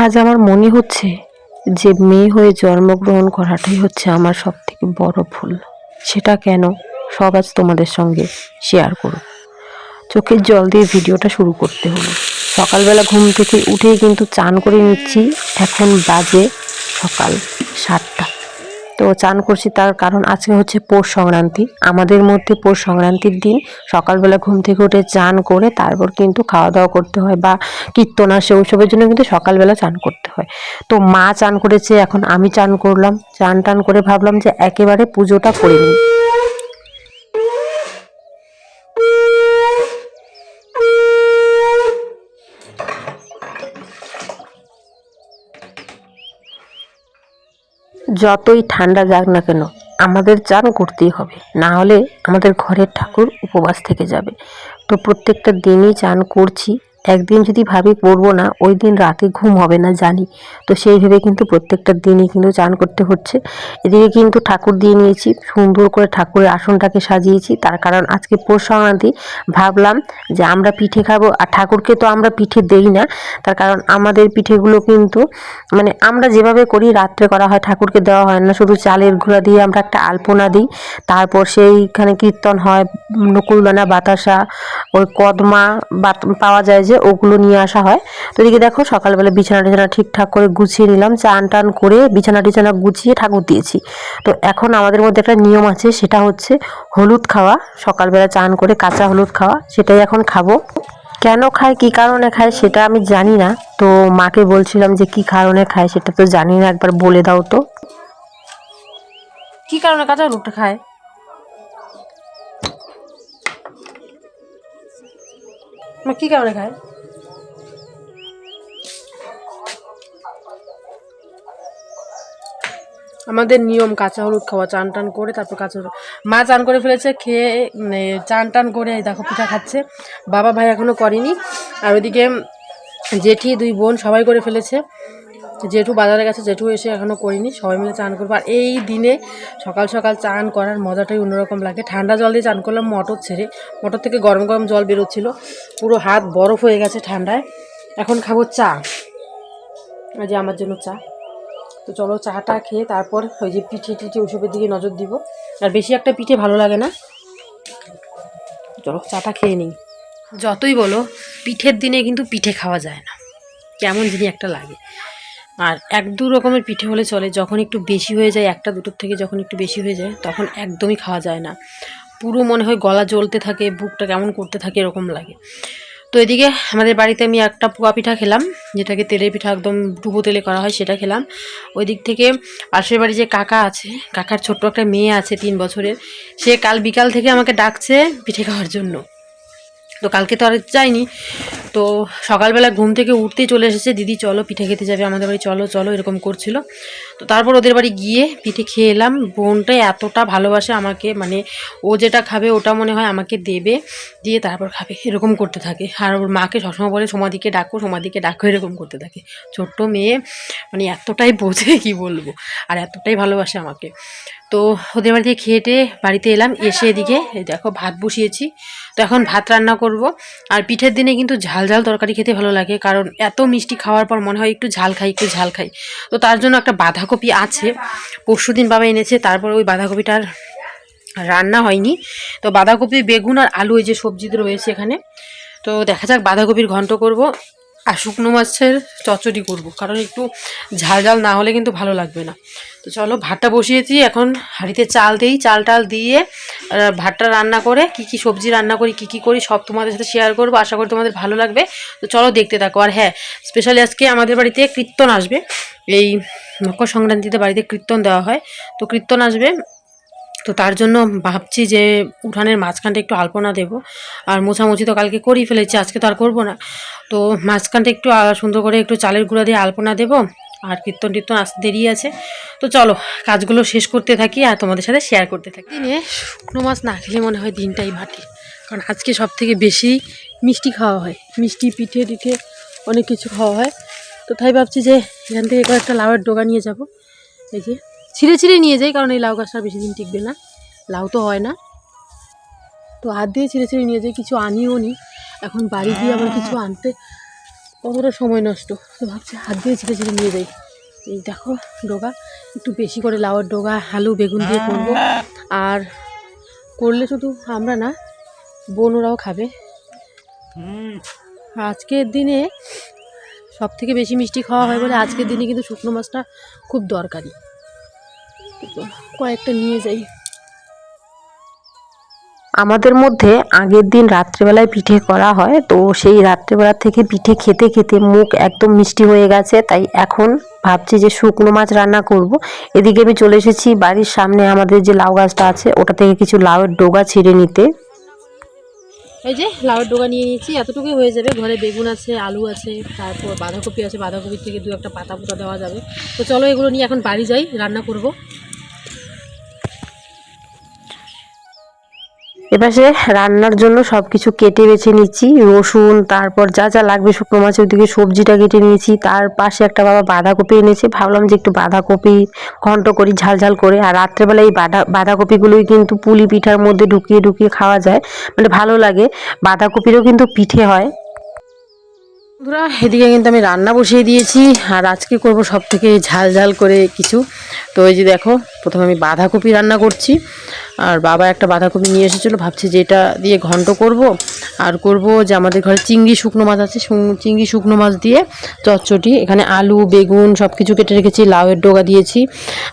আজ আমার মনে হচ্ছে যে মেয়ে হয়ে জন্মগ্রহণ করাটাই হচ্ছে আমার সব থেকে বড় ভুল। সেটা কেন? সব আজ তোমাদের সঙ্গে শেয়ার করব। চোখের জল দিয়ে ভিডিওটা শুরু করতে হলো। সকালবেলা ঘুম থেকে উঠেই কিন্তু চান করে নিচ্ছি। এখন বাজে সকাল সাতটা। তো চান করছি তার কারণ আজকে হচ্ছে পৌষ সংক্রান্তি। আমাদের মধ্যে পৌষ সংক্রান্তির দিন সকালবেলা ঘুম থেকে উঠে চান করে তারপর কিন্তু খাওয়া দাওয়া করতে হয় বা কীর্তন আসে ওইসবের জন্য কিন্তু সকালবেলা চান করতে হয়। তো মা চান করেছে, এখন আমি চান করলাম। চান টান করে ভাবলাম যে একেবারে পুজোটা করে নিই। যতই ঠান্ডা যাক না কেন, আমাদের চান করতেই হবে। না হলে আমাদের ঘরের ঠাকুর উপবাস থেকে যাবে। তো প্রত্যেকটা দিনই চান করছি। একদিন যদি ভাবি করব না, ওই দিন রাতে ঘুম হবে না জানি। তো সেই ভেবে কিন্তু প্রত্যেকটা দিনই কিন্তু চান করতে হচ্ছে। এদিকে কিন্তু ঠাকুর দিয়ে নিয়েছি, সুন্দর করে ঠাকুরের আসনটাকে সাজিয়েছি। তার কারণ আজকে পৌষ সংক্রান্তি, ভাবলাম যে আমরা পিঠে খাব, আর ঠাকুরকে তো আমরা পিঠে দেই না। তার কারণ আমাদের পিঠেগুলো কিন্তু মানে আমরা যেভাবে করি, রাত্রে করা হয়, ঠাকুরকে দেওয়া হয় না। শুধু চালের গুঁড়া দিয়ে আমরা একটা আলপনা দিই। তারপর সেইখানে কীর্তন হয় নকুলদানা বাতাসা, ওই কদমা পাওয়া যায় যে ওগুলো নিয়ে আসা হয়। তো এদিকে দেখো সকালবেলা বিছানা টিছানা ঠিকঠাক করে গুছিয়ে নিলাম, চান টান করে বিছানা টিছানা গুছিয়ে ঠাকুর দিয়েছি। তো এখন আমাদের মধ্যে একটা নিয়ম আছে, সেটা হচ্ছে হলুদ খাওয়া, সকালবেলা চান করে কাঁচা হলুদ খাওয়া, সেটাই এখন খাব। কেন খায়, কী কারণে খায় সেটা আমি জানি না। তো মাকে বলছিলাম যে কী কারণে খায় সেটা তো জানি না, একবার বলে দাও তো। কি কারণে কাঁচা হলুদটা খায়? মা, কি কারণে খায়? আমাদের নিয়ম, কাঁচা হলুদ খাওয়া, চান টান করে, তারপর কাঁচা হলুদ। মা চান করে ফেলেছে, খেয়ে মানে চান টান করে দেখো পিঠা খাচ্ছে। বাবা ভাই এখনও করেনি। আর ওইদিকে জেঠি, দুই বোন সবাই করে ফেলেছে। জেঠু বাজারে গেছে, জেঠু এসে এখনও করিনি, সবাই মিলে চান করব। আর এই দিনে সকাল সকাল চান করার মজাটাই অন্যরকম লাগে। ঠান্ডা জল দিয়ে চান করলাম, মটর ছেড়ে। মটর থেকে গরম গরম জল বেরোচ্ছিল, পুরো হাত বরফ হয়ে গেছে ঠান্ডায়। এখন খাব চা। যে আমার জন্য চা। তো চলো চাটা খেয়ে তারপর ওই যে পিঠে টিঠে ওসবের দিকে নজর দিব। আর বেশি একটা পিঠে ভালো লাগে না। চলো চাটা খেয়ে নিই। যতই বলো, পিঠের দিনে কিন্তু পিঠে খাওয়া যায় না। কেমন জিনিস একটা লাগে। আর এক দু রকমের পিঠে হলে চলে, যখন একটু বেশি হয়ে যায়, একটা দুটোর থেকে যখন একটু বেশি হয়ে যায়, তখন একদমই খাওয়া যায় না। পুরো মনে হয় গলা জ্বলতে থাকে, বুকটা কেমন করতে থাকে, এরকম লাগে। তো এদিকে আমাদের বাড়িতে আমি একটা পোয়া পিঠা খেলাম, যেটাকে তেলের পিঠা একদম ডুবো তেলে করা হয়, সেটা খেলাম। ওই দিক থেকে পাশের বাড়ি যে কাকা আছে, কাকার ছোট্ট একটা মেয়ে আছে তিন বছরের, সে কাল বিকাল থেকে আমাকে ডাকছে পিঠে খাওয়ার জন্য। তো কালকে তো আর যাইনি তো সকালবেলা ঘুম থেকে উঠতে চলে এসেছে, দিদি, চলো পিঠে খেতে যাবে আমাদের বাড়ি, চলো চলো, এরকম করছিল। তো তারপর ওদের বাড়ি গিয়ে পিঠে খেয়ে এলাম। বোনটা এতটা ভালোবাসে আমাকে মানে ও যেটা খাবে ওটা মনে হয় আমাকে দেবে, দিয়ে তারপর খাবে, এরকম করতে থাকে। আর ওর মাকে সবসময় বলে সমাধিকে ডাকো সমাধিকে ডাকো, এরকম করতে থাকে। ছোট্ট মেয়ে মানে এতটাই বোঝে, কি বলব, আর এতটাই ভালোবাসে আমাকে। তো ওদের বাড়ি থেকে খেয়ে বাড়িতে এলাম, এসে এদিকে দেখো ভাত বসিয়েছি। তো এখন ভাত রান্না করব। আর পিঠের দিনে কিন্তু ঝাল ঝাল তরকারি খেতে ভালো লাগে, কারণ এত মিষ্টি খাওয়ার পর মনে হয় একটু ঝাল খাই, একটু ঝাল খাই। তো তার জন্য একটা বাঁধাকপি আছে, পরশু দিন বাবা এনেছে, তারপর ওই বাঁধাকপিটার রান্না হয়নি। তো বাঁধাকপি, বেগুন আর আলু এই যে সবজি রয়েছে এখানে। তো দেখা যাক বাঁধাকপির ঘন্ট করব। আর শুকনো মাছের চচ্চড়ি করব, কারণ একটু ঝাল ঝাল না হলে কিন্তু ভালো লাগবে না। তো চলো, ভাতটা বসিয়েছি, এখন হাঁড়িতে চাল দিই, চাল টাল দিয়ে ভাতটা রান্না করে কি কি সবজি রান্না করি, কি কি করি, সব তোমাদের সাথে শেয়ার করব, আশা করি তোমাদের ভালো লাগবে। তো চলো, দেখতে থাকো। আর হ্যাঁ স্পেশালি আজকে আমাদের বাড়িতে কীর্তন আসবে। এই মকর সংক্রান্তিতে বাড়িতে কীর্তন দেওয়া হয়। তো কীর্তন আসবে তো তার জন্য ভাবছি যে উঠানের মাঝখানটা একটু আলপনা দেবো। আর মোছামুছি তো কালকে করেই ফেলেছি, আজকে তো আর করব না। তো মাঝখানটা একটু সুন্দর করে একটু চালের গুঁড়া দিয়ে আলপনা দেবো। আর কীর্তন টীর্তন আসতে দেরি আছে। তো চলো, কাজগুলো শেষ করতে থাকি আর তোমাদের সাথে শেয়ার করতে থাকি। দিনে শুকনো মাছ না খেলে মনে হয় দিনটাই ভাটি। কারণ আজকে সব থেকে বেশি মিষ্টি খাওয়া হয়। মিষ্টি পিঠে টিঠে অনেক কিছু খাওয়া হয়। তো তাই ভাবছি যে এখান থেকে কয়েকটা লাউয়ের ডোগা নিয়ে যাব। এই যে ছিঁড়ে ছিঁড়ে নিয়ে যাই, কারণ এই লাউ গাছটা বেশি দিন টিকবে না। লাউ তো হয় না। তো হাত দিয়ে ছিঁড়ে ছিঁড়ে নিয়ে যাই, কিছু আনিও নি। এখন বাড়ি দিয়ে আবার কিছু আনতে কতটা সময় নষ্ট? তো ভাবছি হাত দিয়ে ছিঁড়ে ছিটে নিয়ে যাই। এই দেখো ডোগা, একটু বেশি করে লাউয়ের ডোগা, আলু, বেগুন দিয়ে করব। আর করলে শুধু আমরা না, বোনরাও খাবে। আজকের দিনে সব থেকে বেশি মিষ্টি খাওয়া হয় বলে আজকের দিনে কিন্তু শুকনো মাছটা খুব দরকারি। কয়েকটা নিয়ে যাই। আমাদের মধ্যে আগের দিন রাত্রেবেলায় পিঠে করা হয় তো সেই রাত্রেবেলা থেকে পিঠে খেতে খেতে মুখ একদম মিষ্টি হয়ে গেছে তাই এখন ভাবছি যে শুকনো মাছ রান্না করব। এদিকে আমি চলে এসেছি বাড়ির সামনে আমাদের যে লাউ গাছটা আছে ওটা থেকে কিছু লাউয়ের ডোগা ছিঁড়ে নিতে। এই যে লাউয়ের ডোগা নিয়ে নিয়েছি এতটুকুই হয়ে যাবে। ঘরে বেগুন আছে আলু আছে তারপর বাঁধাকপি আছে। বাঁধাকপির থেকে দু একটা পাতা পোতা দেওয়া যাবে। তো চলো এগুলো নিয়ে এখন বাড়ি যাই রান্না করব। এপাশে রান্নার জন্য সব কিছু কেটে বেছে নিচ্ছি, রসুন, তারপর যা যা লাগবে শুকনো মাছের দিকে সবজিটা কেটে নিয়েছি, তার পাশে একটা বাবা বাঁধাকপি এনেছে, ভাবলাম যে একটু বাঁধাকপি ঘন্ট করি ঝালঝাল ঝাল করে, আর রাত্রেবেলা এই বাঁধা, বাঁধাকপিগুলোই কিন্তু পুলি পিঠার মধ্যে ঢুকিয়ে ঢুকিয়ে খাওয়া যায় মানে ভালো লাগে, বাঁধাকপিরও কিন্তু পিঠে হয়। বন্ধুরা, এদিকে কিন্তু আমি রান্না বসিয়ে দিয়েছি, আর আজকে করব সব থেকে ঝাল ঝাল করে কিছু। তো এই যে দেখো, প্রথমে আমি বাঁধাকপি রান্না করছি, আর বাবা একটা বাঁধাকপি নিয়ে এসেছিল, ভাবছি যে এটা দিয়ে ঘন্ট করব। আর করব যে আমাদের ঘরে চিংড়ি শুকনো মাছ আছে চিংড়ি শুকনো মাছ দিয়ে চচ্চটি, এখানে আলু, বেগুন সব কিছু কেটে রেখেছি, লাউয়ের ডোগা দিয়েছি।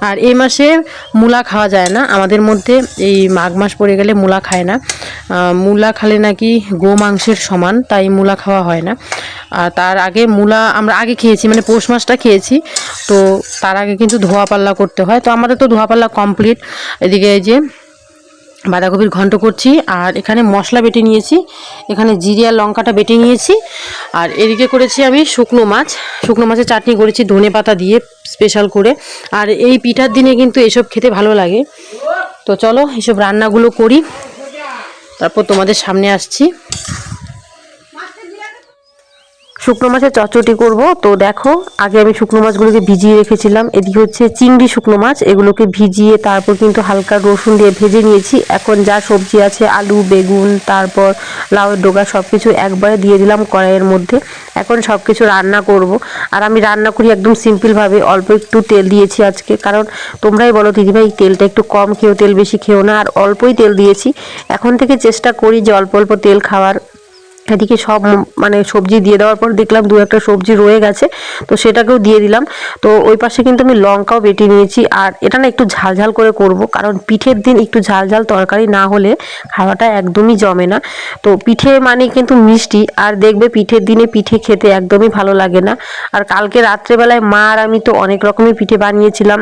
আর এই মাসে মূলা খাওয়া যায় না, আমাদের মধ্যে এই মাঘ মাস পড়ে গেলে মূলা খায় না। মূলা খালে নাকি গো মাংসের সমান, তাই মূলা খাওয়া হয় না। আর তার আগে মূলা আমরা আগে খেয়েছি মানে পৌষ মাসটা খেয়েছি। তো তার আগে কিন্তু ধোয়া পাল্লা করতে হয়। তো আমাদের তো ধোয়া পাল্লা কমপ্লিট এদিকে এই যে বাঁধাকপির ঘন্ট করছি, আর এখানে মশলা বেটে নিয়েছি। এখানে জিরে আর লঙ্কাটা বেটে নিয়েছি। আর এদিকে করেছি আমি শুকনো মাছ। শুকনো মাছের চাটনি করেছি ধনে পাতা দিয়ে স্পেশাল করে। আর এই পিঠার দিনে কিন্তু এসব খেতে ভালো লাগে। তো চলো এসব রান্নাগুলো করি। তারপর তোমাদের সামনে আসছি। শুকনো মাছের চচ্চটি করব। তো দেখো, আগে আমি শুকনো মাছগুলোকে ভিজিয়ে রেখেছিলাম। এদিকে হচ্ছে চিংড়ি শুকনো মাছ, এগুলোকে ভিজিয়ে তারপর কিন্তু হালকা রসুন দিয়ে ভেজে নিয়েছি। এখন যা সবজি আছে, আলু, বেগুন, তারপর লাউয়ের ডোগা সব কিছু একবারে দিয়ে দিলাম কড়াইয়ের মধ্যে। এখন সব কিছু রান্না করব। আর আমি রান্না করি একদম সিম্পলভাবে, অল্প একটু তেল দিয়েছি আজকে। কারণ তোমরাই বলো, দিদিভাই, তেলটা একটু কম খেও, তেল বেশি খেও না। আর অল্পই তেল দিয়েছি। এখন থেকে চেষ্টা করি যে অল্প অল্প তেল খাওয়ার। এদিকে সব মানে সবজি দিয়ে দেওয়ার পর দেখলাম দু একটা সবজি রয়ে গেছে, তো সেটাকেও দিয়ে দিলাম। তো ওই পাশে কিন্তু আমি লঙ্কাও বেটে নিয়েছি, আর এটা না একটু ঝাল ঝাল করে করব, কারণ পিঠের দিন একটু ঝাল ঝাল তরকারি না হলে খাওয়াটা একদমই জমে না। তো পিঠে মানে কিন্তু মিষ্টি, আর দেখবে পিঠের দিনে পিঠে খেতে একদমই ভালো লাগে না। আর কালকে রাত্রেবেলায় মা আর আমি তো অনেক রকমের পিঠে বানিয়েছিলাম।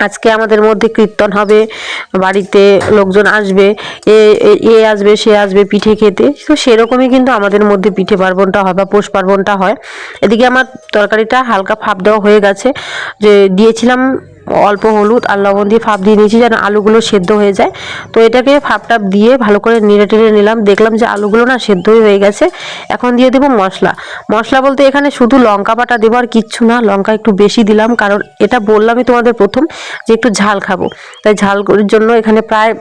আজকে আমাদের মধ্যে কীর্তন হবে, বাড়িতে লোকজন আসবে, এ, এ- আসবে, সে আসবে পিঠে খেতে। তো সেরকমই কিন্তু আমাদের মধ্যে পিঠে পার্বণটা হয় বা পৌষ পার্বণটা হয়। এদিকে আমার তরকারিটা হালকা ফাপ দেওয়া হয়ে গেছে। যে দিয়েছিলাম অল্প হলুদ আর লবণ দিয়ে ফাপ দিয়ে নিয়েছি যেন আলুগুলো সেদ্ধ হয়ে যায়। তো এটাকে ফাপ টাপ দিয়ে ভালো করে নেড়ে টেড়ে নিলাম। দেখলাম যে আলুগুলো না সেদ্ধই হয়ে গেছে। এখন দিয়ে দেবো মশলা। মশলা বলতে এখানে শুধু লঙ্কা বাটা দেবো আর কিচ্ছু না, লঙ্কা একটু বেশি দিলাম। কারণ এটা বললামই তোমাদের প্রথম যে একটু ঝাল খাব। তাই ঝাল জন্য এখানে প্রায়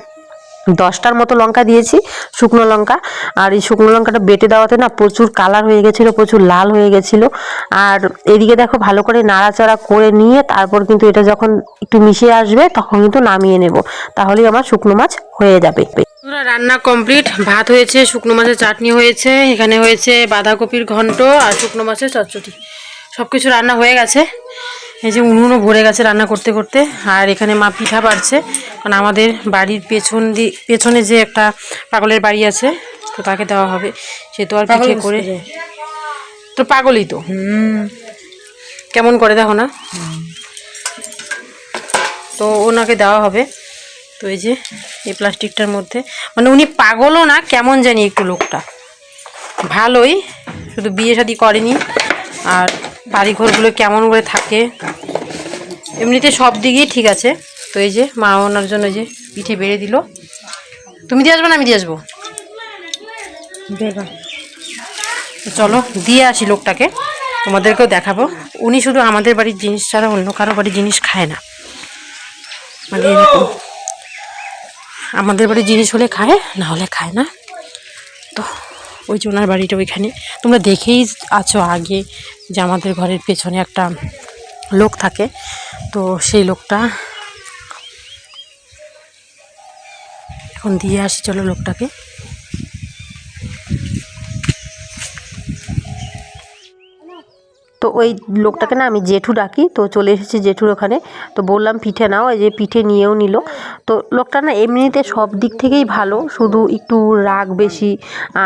দশটার মতো লঙ্কা দিয়েছি, শুকনো লঙ্কা। আর এই শুকনো লঙ্কাটা বেটে দেওয়াতে না প্রচুর কালার হয়ে গেছিল, প্রচুর লাল হয়ে গেছিল। আর এদিকে দেখো ভালো করে নাড়াচাড়া করে নিয়ে তারপর কিন্তু এটা যখন একটু মিশে আসবে তখন কিন্তু নামিয়ে নেব। তাহলেই আমার শুকনো মাছ হয়ে যাবে। রান্না কমপ্লিট। ভাত হয়েছে, শুকনো মাছের চাটনি হয়েছে, এখানে হয়েছে বাঁধাকপির ঘন্ট আর শুকনো মাছের চচ্চড়ি। সব কিছু রান্না হয়ে গেছে। এই যে উনুনও ভরে গেছে রান্না করতে করতে আর এখানে মা পিঠা পারছে কারণ আমাদের বাড়ির পেছন দি পেছনে যে একটা পাগলের বাড়ি আছে তো তাকে দেওয়া হবে। সে তো আর পিঠে করে তো পাগলই তো। কেমন করে দেখো না? তো ওনাকে দেওয়া হবে। তো এই যে এই প্লাস্টিকটার মধ্যে। মানে উনি পাগলও না কেমন জানি একটু লোকটা। ভালোই শুধু বিয়ে শাদি করেনি। আর বাড়ি ঘরগুলো কেমন করে থাকে? এমনিতে সব দিকেই ঠিক আছে। তো এই যে মা ওনার জন্য এই যে পিঠে বেড়ে দিল। তুমি দিয়ে আসবে না আমি দিয়ে আসব? চলো দিয়ে আসি লোকটাকে। তোমাদেরকেও দেখাবো। উনি শুধু আমাদের বাড়ির জিনিস ছাড়া অন্য কারও বাড়ির জিনিস খায় না। মানে এরকম। আমাদের বাড়ির জিনিস হলে খায় না হলে খায় না। তো ওই যে ওনার বাড়িটা ওইখানে। তোমরা দেখেই আছো আগে যে আমাদের ঘরের পেছনে একটা লোক থাকে। তো সেই লোকটা এখন দিয়ে আসি, চলো লোকটাকে। তো ওই লোকটাকে না আমি জেঠু ডাকি, তো চলে এসেছি জেঠুর ওখানে। তো বললাম, পিঠে নাও। এই যে পিঠে নিয়েও নিল। তো লোকটা না এমনিতে সব দিক থেকেই ভালো, শুধু একটু রাগ বেশি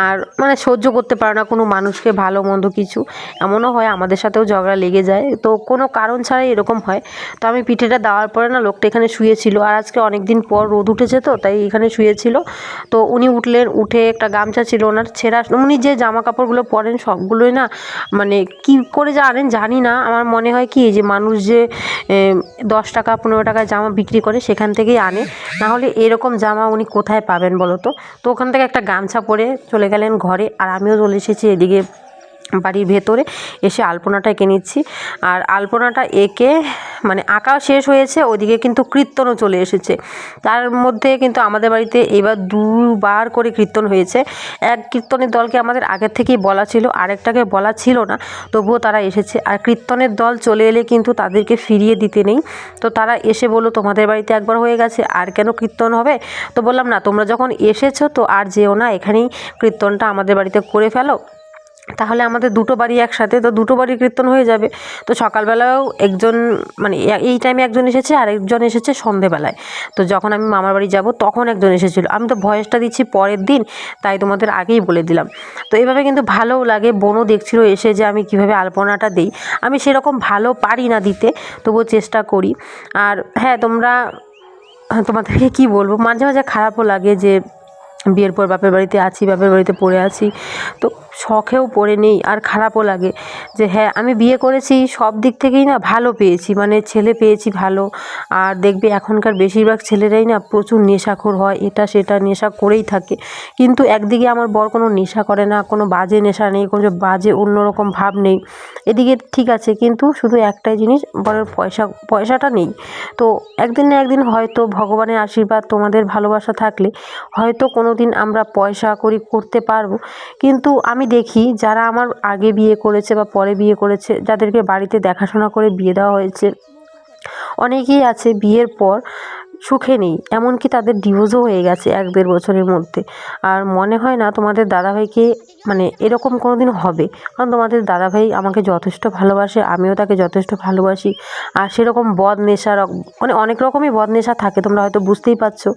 আর মানে সহ্য করতে পারে না কোনো মানুষকে, ভালো মন্দ কিছু। এমনও হয়, আমাদের সাথেও ঝগড়া লেগে যায়। তো কোনো কারণ ছাড়াই এরকম হয়। তো আমি পিঠেটা দেওয়ার পরে না লোকটা এখানে শুয়েছিল। আর আজকে অনেক দিন পর রোদ উঠেছে তো, তাই এখানে শুয়েছিল। তো উনি উঠলেন, উঠে একটা গামছা ছিল ওনার ছেঁড়া। উনি যে জামা কাপড়গুলো পরেন, সবগুলোই না মানে কি করে যে আনেন জানি না। আমার মনে হয় কি যে মানুষ যে দশ টাকা, পনেরো টাকা জামা বিক্রি করে সেখান থেকেই আনে। না হলে এরকম জামা উনি কোথায় পাবেন বলো তো? তো ওখান থেকে একটা গামছা পরে চলে গেলেন ঘরে, আর আমিও চলে এসেছি এদিকে বাড়ির ভেতরে এসে আলপনাটা এঁকে নিচ্ছি। আর আলপনাটা এঁকে মানে আঁকা শেষ হয়েছে, ওদিকে কিন্তু কীর্তনও চলে এসেছে। তার মধ্যে কিন্তু আমাদের বাড়িতে এবার দুবার করে কীর্তন হয়েছে। এক কীর্তনের দলকে আমাদের আগের থেকেই বলা ছিল, আরেকটাকে বলা ছিল না, তবুও তারা এসেছে। আর কীর্তনের দল চলে এলে কিন্তু তাদেরকে ফিরিয়ে দিতে নেই। তো তারা এসে বলল, তোমাদের বাড়িতে একবার হয়ে গেছে, আর কেন কীর্তন হবে? তো বললাম, না, তোমরা যখন এসেছ তো আর যেও না, এখানেই কীর্তনটা আমাদের বাড়িতে করে ফেলো। তাহলে আমাদের দুটো বাড়ি একসাথে তো দুটো বাড়ি কীর্তন হয়ে যাবে। তো সকালবেলাও একজন মানে এই টাইমে একজন এসেছে আর একজন এসেছে সন্ধেবেলায়। তো যখন আমি মামার বাড়ি যাব তখন একজন এসেছিল। আমি তো ভয়েসটা দিচ্ছি পরের দিন তাই তোমাদের আগেই বলে দিলাম। তো এভাবে কিন্তু ভালোও লাগে বোনও দেখছিল এসে যে আমি কীভাবে আলপনাটা দিই। আমি সেরকম ভালো পারি না দিতে তবুও চেষ্টা করি। আর হ্যাঁ তোমরা হ্যাঁ, তোমাদেরকে কী বলব মাঝে মাঝে খারাপও লাগে যে বিয়ের পর বাপের বাড়িতে আছি বাপের বাড়িতে পড়ে আছি। তো শখেও পড়ে নেই আর খারাপও লাগে। যে হ্যাঁ আমি বিয়ে করেছি, সব দিক থেকেই না ভালো পেয়েছি মানে ছেলে পেয়েছি ভালো। আর দেখবে এখনকার বেশিরভাগ ছেলেরাই না প্রচুর নেশাখোর হয়, এটা সেটা নেশা করেই থাকে। কিন্তু একদিকে আমার বর কোনো নেশা করে না, কোনো বাজে নেশা নেই, কোনো বাজে অন্যরকম ভাব নেই। এদিকে ঠিক আছে, কিন্তু শুধু একটাই জিনিস, বরের পয়সা, পয়সাটা নেই। তো একদিন না একদিন হয়তো ভগবানের আশীর্বাদ, তোমাদের ভালোবাসা থাকলে হয়তো কোনো দিন আমরা পয়সা করি করতে পারব। কিন্তু আমি দেখি যারা আমার আগে বিয়ে করেছে বা পরে বিয়ে করেছে, যাদেরকে বাড়িতে দেখাশোনা করে বিয়ে দেওয়া হয়েছে, অনেকেই আছে বিয়ের পর সুখে নেই। এমনকি তাদের ডিভোর্সও হয়ে গেছে এক দেড় বছরের মধ্যে। আর মনে হয় না তোমাদের দাদাভাইকে মানে এরকম কোনো দিন হবে। কারণ তোমাদের দাদাভাই আমাকে যথেষ্ট ভালোবাসে, আমিও তাকে যথেষ্ট ভালোবাসি। আর সেরকম বদ নেশা মানে অনেক রকমই বদ নেশা থাকে, তোমরা হয়তো বুঝতেই পারছ।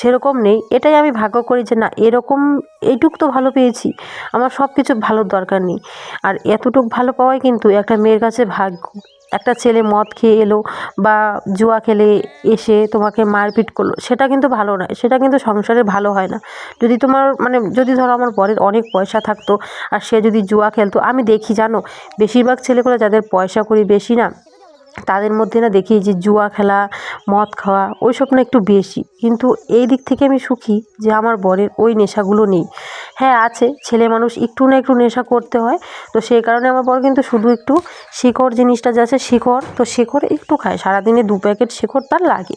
সেরকম নেই। এটাই আমি ভাগ্য করি যে না, এরকম এইটুক তো ভালো পেয়েছি। আমার সব কিছু ভালোর দরকার নেই। আর এতটুক ভালো পাওয়াই কিন্তু একটা মেয়ের কাছে ভাগ্য। একটা ছেলে মদ খেয়ে এলো বা জুয়া খেলে এসে তোমাকে মারপিট করল, সেটা কিন্তু ভালো নয়, সেটা কিন্তু সংসারে ভালো হয় না। যদি তোমার মানে যদি ধরো আমার বরের অনেক পয়সা থাকতো আর সে যদি জুয়া খেলতো, আমি দেখি জানো, বেশিরভাগ ছেলেগুলো যাদের পয়সা করি বেশি না তাদের মধ্যে না দেখি যে জুয়া খেলা, মদ খাওয়া ওই সব না একটু বেশি। কিন্তু এই দিক থেকে আমি সুখী যে আমার বরের ওই নেশাগুলো নেই। হ্যাঁ আছে, ছেলে মানুষ একটু না একটু নেশা করতে হয়। তো সেই কারণে আমার বর কিন্তু শুধু একটু শিকড় জিনিসটা যে আছে শিকড়, তো শিকড় একটু খায়। সারাদিনে দু প্যাকেট শিকড় তার লাগে,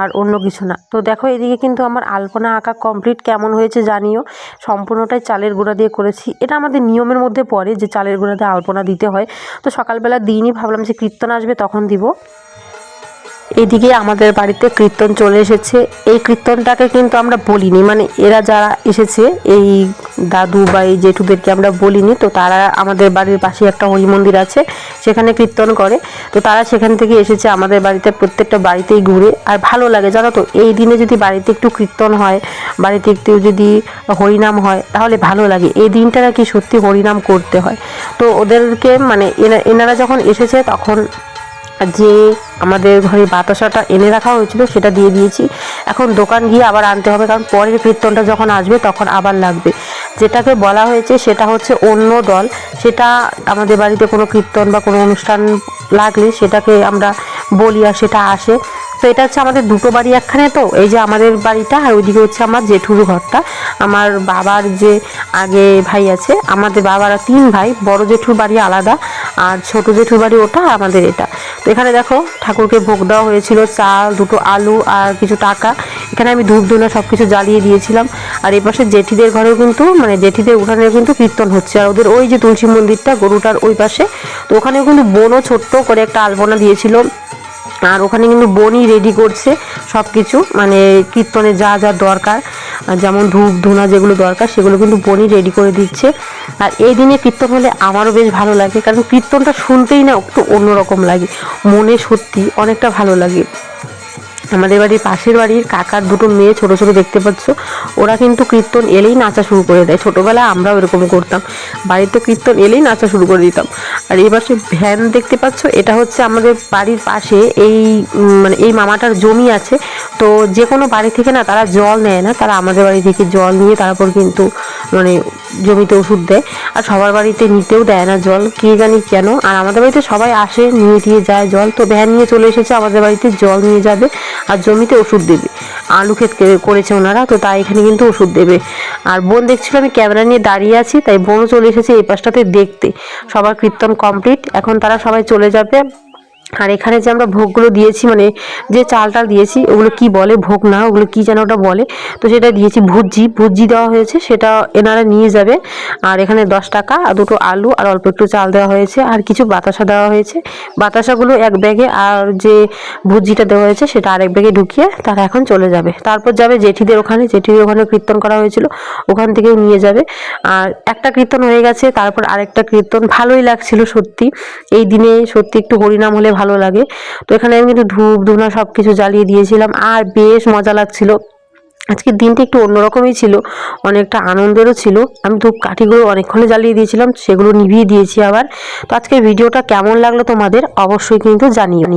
আর অন্য কিছু না। তো দেখো, এদিকে কিন্তু আমার আলপনা আঁকা কমপ্লিট কেমন হয়েছে জানিও। সম্পূর্ণটাই চালের গুঁড়া দিয়ে করেছি। এটা আমাদের নিয়মের মধ্যে পড়ে যে চালের গুঁড়া দিয়ে আলপনা দিতে হয়। তো সকালবেলা দিনই ভাবলাম যে কীর্তন আসবে, তখন দিব। এদিকে আমাদের বাড়িতে কীর্তন চলে এসেছে। এই কীর্তনটাকে কিন্তু আমরা বলিনি মানে এরা যারা এসেছে, এই দাদু বা এই জেঠুদেরকে আমরা বলিনি, তো তারা আমাদের বাড়ির পাশে একটা হরি মন্দির আছে, সেখানে কীর্তন করে। তো তারা সেখান থেকে এসেছে আমাদের বাড়িতে প্রত্যেকটা বাড়িতেই ঘুরে। আর ভালো লাগে, জানো তো, এই দিনে যদি বাড়িতে একটু কীর্তন হয়, বাড়িতে একটু যদি হরিনাম হয়, তাহলে ভালো লাগে। এই দিনটা নাকি সত্যি হরিনাম করতে হয়। তো ওদেরকে মানে এনা- এনারা যখন এসেছে, তখন যে আমাদের ঘরে বাতাসাটা এনে রাখা হয়েছিল, সেটা দিয়ে দিয়েছি। এখন দোকান গিয়ে আবার আনতে হবে, কারণ পরের কীর্তনটা যখন আসবে তখন আবার লাগবে। যেটাকে বলা হয়েছে সেটা হচ্ছে অন্য দল। সেটা আমাদের বাড়িতে কোনো কীর্তন বা কোনো অনুষ্ঠান লাগলে সেটাকে আমরা বলি আর সেটা আসে। তো এটা হচ্ছে আমাদের দুটো বাড়ি একখানে তো, এই যে আমাদের বাড়িটা আর ওইদিকে হচ্ছে আমার জেঠুর ঘরটা। আমার বাবার যে আগে ভাই আছে, আমাদের বাবারা তিন ভাই, বড় জেঠুর বাড়ি আলাদা আর ছোট জেঠুর বাড়ি ওটা আমাদের এটা। এখানে দেখো ঠাকুরকে ভোগ দেওয়া হয়েছিল, চাল, দুটো আলু আর কিছু টাকা। এখানে আমি ধূপ ধুনা সব কিছু জ্বালিয়ে দিয়েছিলাম। আর এই পাশে জেঠিদের ঘরেও কিন্তু মানে জেঠিদের উঠানে কিন্তু কীর্তন হচ্ছে। আর ওদের ওই যে তুলসী মন্দিরটা, গরুটার ওই পাশে, তো ওখানেও কিন্তু বোনও ছোট্ট করে একটা আলপনা দিয়েছিল। আর ওখানে কিন্তু বনি রেডি করছে সব কিছু মানে কীর্তনে যা যা দরকার যেমন ধূপ, ধুনা যেগুলো দরকার, সেগুলো কিন্তু বনি রেডি করে দিচ্ছে। আর এই দিনে কীর্তন হলে আমারও বেশ ভালো লাগে, কারণ কীর্তনটা শুনতেই না একটু অন্যরকম লাগে। মনে সত্যি অনেকটা ভালো লাগে। আমাদের বাড়ির পাশের বাড়ির কাকার দুটো মেয়ে ছোট ছোট দেখতে পাচ্ছ। ওরা কিন্তু কীর্তন এলেই নাচা শুরু করে দেয়। ছোটোবেলায় আমরাও এরকম করতাম। বাড়িতে কীর্তন এলেই নাচা শুরু করে দিতাম। আর এবার সে ভ্যান দেখতে পাচ্ছ, এটা হচ্ছে আমাদের বাড়ির পাশে এই মানে এই মামাটার জমি আছে। তো যে কোনো বাড়ি থেকে না তারা জল নেয় না। তারা আমাদের বাড়ি থেকে জল নিয়ে তারপর কিন্তু মানে জমিতে ওষুধ দেয়। আর সবার বাড়িতে নিতেও দেয় না জল। কে জানি কেন। আর আমাদের বাড়িতে সবাই আসে, নিয়ে দিয়ে যায় জল। তো ভ্যান নিয়ে চলে এসেছে, আমাদের বাড়িতে জল নিয়ে যাবে। আর জমিতে ওষুধ দেবে। আলু ক্ষেত করেছে ওনারা, তো তাই এখানে কিন্তু ওষুধ দেবে। আর বোন দেখছিল আমি ক্যামেরা নিয়ে দাঁড়িয়ে আছি, তাই বোনও চলে এসেছে এই পাশটাতে দেখতে। সবার কীর্তন কমপ্লিট এখন তারা সবাই চলে যাবে। আর এখানে যে আমরা ভোগগুলো দিয়েছি মানে যে চালটা দিয়েছি, ওগুলো কি বলে? ভোগ না, ওগুলো কি যেন ওটা বলে? তো সেটা দিয়েছি ভুজি ভুজি দেওয়া হয়েছে, সেটা এনারা নিয়ে যাবে। আর এখানে দশ টাকা, আর দুটো আলু, আর অল্প একটু চাল দেওয়া হয়েছে, আর কিছু বাতাসা দেওয়া হয়েছে। বাতাসাগুলো এক ব্যাগে, আর যে ভুজিটা দেওয়া হয়েছে, সেটা আরেক ব্যাগে ঢুকিয়ে তারা এখন চলে যাবে। তারপর যাবে জেঠিদের ওখানে। জেঠিদের ওখানে কীর্তন করা হয়েছিল। ওখান থেকেও নিয়ে যাবে। আর একটা কীর্তন হয়ে গেছে, তারপর আরেকটা কীর্তন ভালোই লাগছিল সত্যি। এই দিনে সত্যি একটু হরিনাম হলে ভালো লাগে। তো এখানে আমি কিন্তু ধূপ, ধুনা সব কিছু জ্বালিয়ে দিয়েছিলাম আর বেশ মজা লাগছিল। আজকের দিনটা একটু অন্যরকমই ছিল, অনেকটা আনন্দেরও ছিল। আমি ধূপ কাঠিগুলো অনেকক্ষণে জ্বালিয়ে দিয়েছিলাম, সেগুলো নিভিয়ে দিয়েছি আবার। তো আজকের ভিডিওটা কেমন লাগল তোমাদের অবশ্যই কিন্তু জানিও।